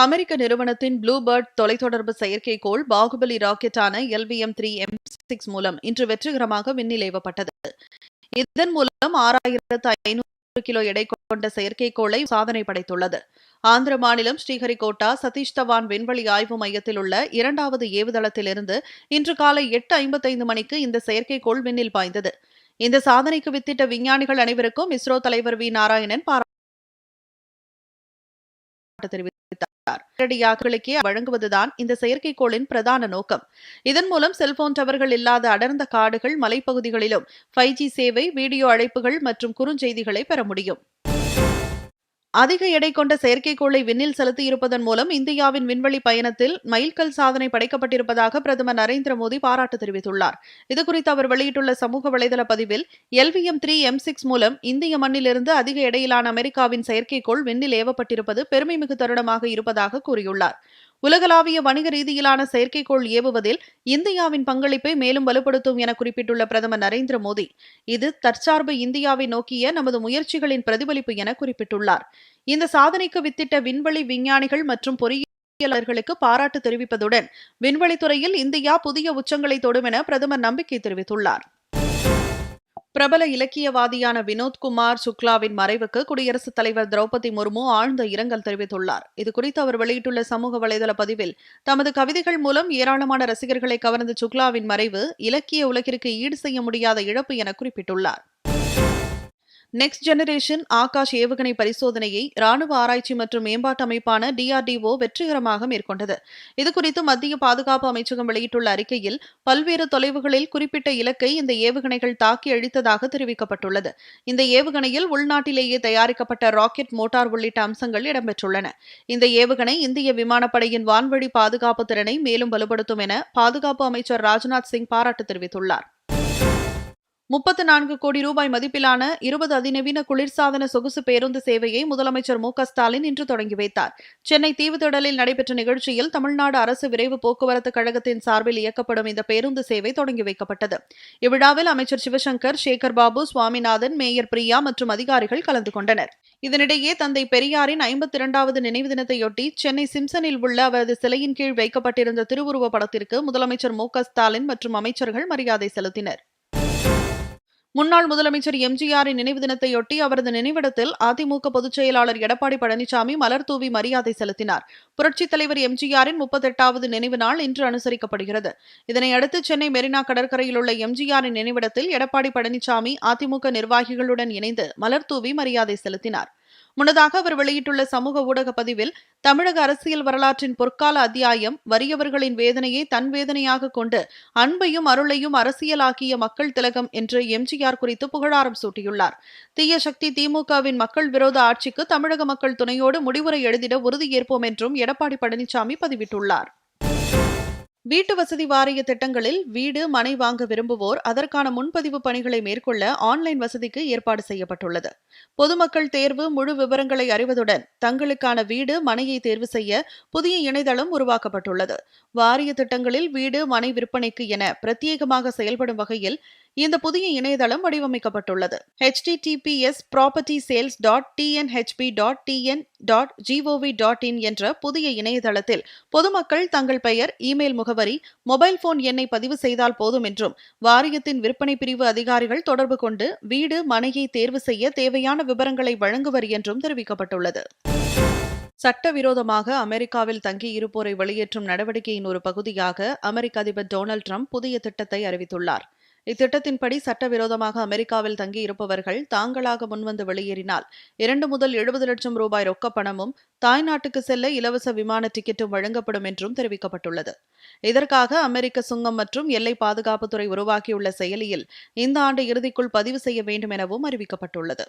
அமெரிக்க நிறுவனத்தின் ப்ளூபேர்ட் தொலைத்தொடர்பு செயற்கைக்கோள் பாகுபலி ராக்கெட்டான எல்விஎம் த்ரீ எம் சிக்ஸ் மூலம் இன்று வெற்றிகரமாக விண்ணில் ஏவப்பட்டது இதன் மூலம் ஆறாயிரத்து ஐநூறு கிலோ எடை கொண்ட செயற்கைக்கோளை சாதனை படைத்துள்ளது. ஆந்திர மாநிலம் ஸ்ரீஹரிகோட்டா சதீஷ் தவான் விண்வெளி ஆய்வு மையத்தில் உள்ள இரண்டாவது ஏவுதளத்திலிருந்து இன்று காலை எட்டு ஐம்பத்தைந்து மணிக்கு இந்த செயற்கைக்கோள் விண்ணில் பாய்ந்தது. இந்த சாதனைக்கு வித்திட்ட விஞ்ஞானிகள் அனைவருக்கும் இஸ்ரோ தலைவர் வி நாராயணன் பாராட்டு தெரிவித்தார் நேரடியாக்களுக்கே வழங்குவதுதான் இந்த செயற்கைக்கோளின் பிரதான நோக்கம். இதன் மூலம் செல்போன் டவர்கள் இல்லாத அடர்ந்த காடுகள் மலைப்பகுதிகளிலும் ஃபைவ் ஜி சேவை வீடியோ அழைப்புகள் மற்றும் குறுஞ்செய்திகளை பெற முடியும். அதிக எடை கொண்ட செயற்கைக்கோளை விண்ணில் செலுத்தியிருப்பதன் மூலம் இந்தியாவின் விண்வெளி பயணத்தில் மைல்கல் சாதனை படைக்கப்பட்டிருப்பதாக பிரதமர் நரேந்திர மோடி பாராட்டு தெரிவித்துள்ளார். இதுகுறித்து அவர் வெளியிட்டுள்ள சமூக வலைதள பதிவில் எல்விஎம் த்ரீ எம் சிக்ஸ் மூலம் இந்திய மண்ணிலிருந்து அதிக எடையிலான அமெரிக்காவின் செயற்கைக்கோள் விண்ணில் ஏவப்பட்டிருப்பது பெருமைமிகு தருணமாக இருப்பதாக கூறியுள்ளார். உலகளாவிய வணிக ரீதியிலான செயற்கைக்கோள் ஏவுவதில் இந்தியாவின் பங்களிப்பை மேலும் வலுப்படுத்தும் என குறிப்பிட்டுள்ள பிரதமர் நரேந்திர மோடி இது தற்சார்பு இந்தியாவை நோக்கிய நமது முயற்சிகளின் பிரதிபலிப்பு என குறிப்பிட்டுள்ளார். இந்த சாதனைக்கு வித்திட்ட விண்வெளி விஞ்ஞானிகள் மற்றும் பொறியியலாளர்களுக்கு பாராட்டு தெரிவிப்பதுடன் விண்வெளித்துறையில் இந்தியா புதிய உச்சங்களை தொடும் என பிரதமர் நம்பிக்கை தெரிவித்துள்ளார். பிரபல இலக்கியவாதியான வினோத்குமார் சுக்லாவின் மறைவுக்கு குடியரசுத் தலைவர் திரௌபதி முர்மு ஆழ்ந்த இரங்கல் தெரிவித்துள்ளார். இதுகுறித்து அவர் வெளியிட்டுள்ள சமூக வலைதள பதிவில் தமது கவிதைகள் மூலம் ஏராளமான ரசிகர்களை கவர்ந்த சுக்லாவின் மறைவு இலக்கிய உலகிற்கு ஈடு செய்ய முடியாத இழப்பு என குறிப்பிட்டுள்ளார். நெக்ஸ்ட் ஜெனரேஷன் ஆகாஷ் ஏவுகணை பரிசோதனையை ராணுவ ஆராய்ச்சி மற்றும் மேம்பாட்டு அமைப்பான டிஆர்டிஓ வெற்றிகரமாக மேற்கொண்டது. இதுகுறித்து மத்திய பாதுகாப்பு அமைச்சகம் வெளியிட்டுள்ள அறிக்கையில் பல்வேறு தொலைவுகளில் குறிப்பிட்ட இலக்கை இந்த ஏவுகணைகள் தாக்கி அழித்ததாக தெரிவிக்கப்பட்டுள்ளது. இந்த ஏவுகணையில் உள்நாட்டிலேயே தயாரிக்கப்பட்ட ராக்கெட் மோட்டார் உள்ளிட்ட அம்சங்கள் இடம்பெற்றுள்ளன. இந்த ஏவுகணை இந்திய விமானப்படையின் வான்வழி பாதுகாப்பு திறனை மேலும் வலுப்படுத்தும் என பாதுகாப்பு அமைச்சர் ராஜ்நாத் சிங் பாராட்டு தெரிவித்துள்ளார். முப்பத்து நான்கு கோடி ரூபாய் மதிப்பிலான இருபது அதிநவீன குளிர்சாதன சொகுசு பேருந்து சேவையை முதலமைச்சர் மு ஸ்டாலின் இன்று தொடங்கி வைத்தார். சென்னை தீவுத்திடலில் நடைபெற்ற நிகழ்ச்சியில் தமிழ்நாடு அரசு விரைவு போக்குவரத்து கழகத்தின் சார்பில் இயக்கப்படும் இந்த பேருந்து சேவை தொடங்கி வைக்கப்பட்டது. இவ்விழாவில் அமைச்சர் சிவசங்கர் சேகர் பாபு சுவாமிநாதன் மேயர் பிரியா மற்றும் அதிகாரிகள் கலந்து கொண்டனர். இதனிடையே தந்தை பெரியாரின் ஐம்பத்தி இரண்டாவது நினைவு தினத்தையொட்டி சென்னை சிம்சனில் உள்ள அவரது சிலையின் கீழ் வைக்கப்பட்டிருந்த திருவுருவ படத்திற்கு முதலமைச்சர் மு ஸ்டாலின் மற்றும் அமைச்சர்கள் மரியாதை செலுத்தினர். முன்னாள் முதலமைச்சர் எம்ஜிஆரின் நினைவு தினத்தையொட்டி அவரது நினைவிடத்தில் அதிமுக பொதுச் செயலாளர் எடப்பாடி பழனிசாமி மலர் தூவி மரியாதை செலுத்தினார். புரட்சித் தலைவர் எம்ஜிஆரின் முப்பத்தெட்டாவது நினைவு நாள் இன்று அனுசரிக்கப்படுகிறது. இதனையடுத்து சென்னை மெரினா கடற்கரையில் உள்ள எம்ஜிஆரின் நினைவிடத்தில் எடப்பாடி பழனிசாமி அதிமுக நிர்வாகிகளுடன் இணைந்து மலர் தூவி மரியாதை செலுத்தினார். முன்னதாக அவர் வெளியிட்டுள்ள சமூக ஊடக பதிவில் தமிழக அரசியல் வரலாற்றின் பொற்கால அத்தியாயம் வறியவர்களின் வேதனையை தன் வேதனையாக கொண்டு அன்பையும் அருளையும் அரசியலாக்கிய மக்கள் திலகம் என்று எம்ஜிஆர் குறித்து புகழாரம் சூட்டியுள்ளார். தீய சக்தி திமுகவின் மக்கள் விரோத ஆட்சிக்கு தமிழக மக்கள் துணையோடு முடிவுரை எழுதிட உறுதியேற்போம் என்றும் எடப்பாடி பழனிசாமி பதிவிட்டுள்ளார். வீட்டு வசதி வாரிய திட்டங்களில் வீடு மனை வாங்க விரும்புவோர் அதற்கான முன்பதிவு பணிகளை மேற்கொள்ள ஆன்லைன் வசதிக்கு ஏற்பாடு செய்யப்பட்டுள்ளது. பொதுமக்கள் தேர்வு முழு விவரங்களை அறிவதுடன் தங்களுக்கான வீடு மனையை தேர்வு செய்ய புதிய இணையதளம் உருவாக்கப்பட்டுள்ளது. வாரிய திட்டங்களில் வீடு மனை விற்பனைக்கு என பிரத்யேகமாக செயல்படும் வகையில் இந்த புதிய இணையதளம் வடிவமைக்கப்பட்டுள்ளது. HTTPS property sales dot TNHB dot TN dot GOV dot in என்ற புதிய இணையதளத்தில் பொதுமக்கள் தங்கள் பெயர் இமெயில் முகவரி மொபைல் போன் எண்ணை பதிவு செய்தால் போதும் என்றும் வாரியத்தின் விற்பனை பிரிவு அதிகாரிகள் தொடர்பு கொண்டு வீடு மனையை தேர்வு செய்ய தேவையான விவரங்களை வழங்குவர் என்றும் தெரிவிக்கப்பட்டுள்ளது. சட்டவிரோதமாக அமெரிக்காவில் தங்கியிருப்போரை வெளியேற்றும் நடவடிக்கையின் ஒரு பகுதியாக அமெரிக்க அதிபர் டொனால்டு ட்ரம்ப் புதிய திட்டத்தை அறிவித்துள்ளார். இத்திட்டத்தின்படி சட்டவிரோதமாக அமெரிக்காவில் தங்கியிருப்பவர்கள் தாங்களாக முன்வந்து வெளியேறினால் இரண்டு முதல் எழுபது லட்சம் ரூபாய் ரொக்க பணமும் தாய்நாட்டுக்கு செல்ல இலவச விமான டிக்கெட்டும் வழங்கப்படும் என்றும் தெரிவிக்கப்பட்டுள்ளது. இதற்காக அமெரிக்க சுங்கம் மற்றும் எல்லை பாதுகாப்புத்துறை உருவாக்கியுள்ள செயலியில் இந்த ஆண்டு இறுதிக்குள் பதிவு செய்ய வேண்டும் எனவும் அறிவிக்கப்பட்டுள்ளது.